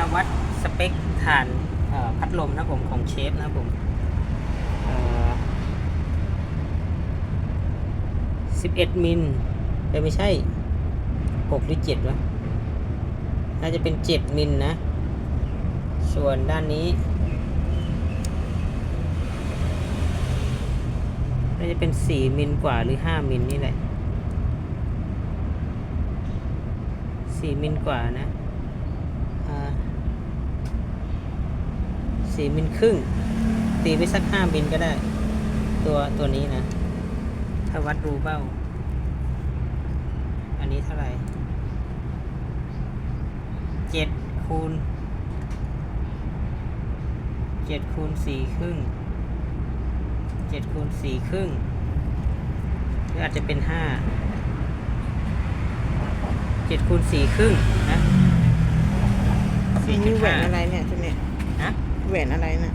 มาวัดสเปคฐานพัดลมนะผมของเชฟนะครับผมเอ่อ11มิลเอ้ไม่ใช่6หรือ7วะน่าจะเป็น7มิลนะ ส่วนด้านนี้น่าจะเป็น4มิลกว่าหรือ5มิลนี่แหละ4มิลกว่านะ อ่า สี่มิลครึ่ง ตีไปสักห้ามิลก็ได้ ตัวตัวนี้นะ ถ้าวัดรูเบ้า อันนี้เท่าไหร่เจ็ดคูณเจ็ดคูณสี่ครึ่งเจ็ดคูณสี่ครึ่งหรืออาจจะเป็นห้าเจ็ดคูณสี่ครึ่งนะนี่แหวนอะไรเนี่ยใช่ไหมฮะ แหวนอะไรน่ะ